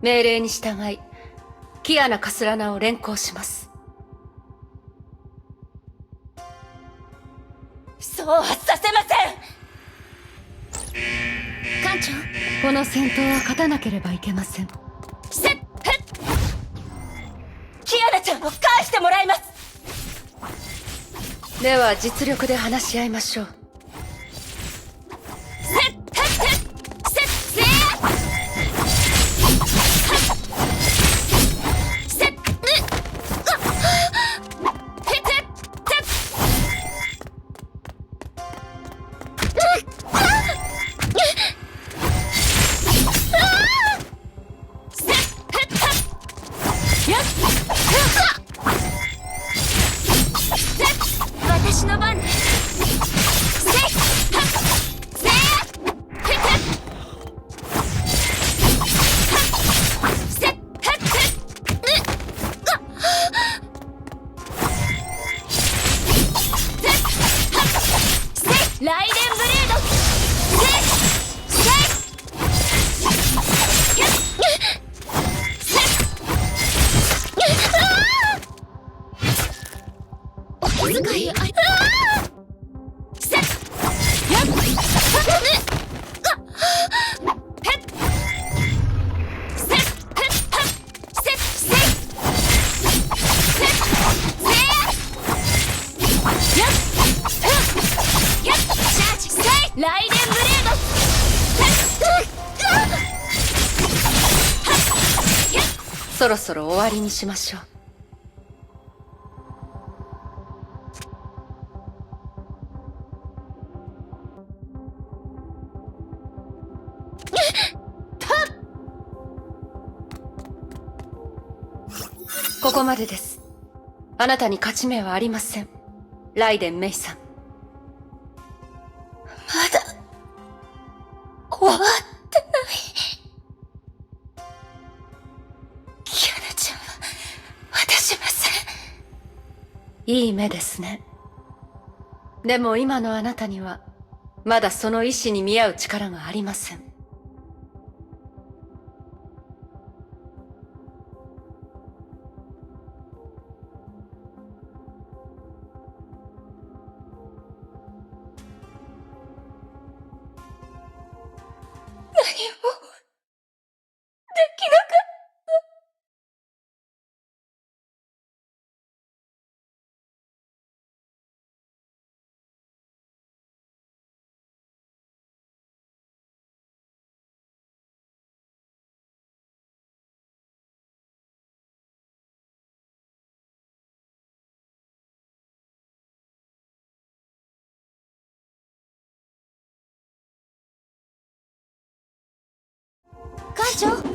命令に従い、キアナ・カスラナを連行します。そうはさせません艦長この戦闘は勝たなければいけません。せっキアナちゃんを返してもらいますでは実力で話し合いましょう。ライそろそろ終わりにしましょう。ここまでです。あなたに勝ち目はありません。ライデン・メイさん。まだ終わっいい目ですね。でも今のあなたには、まだその意志に見合う力がありません。課長。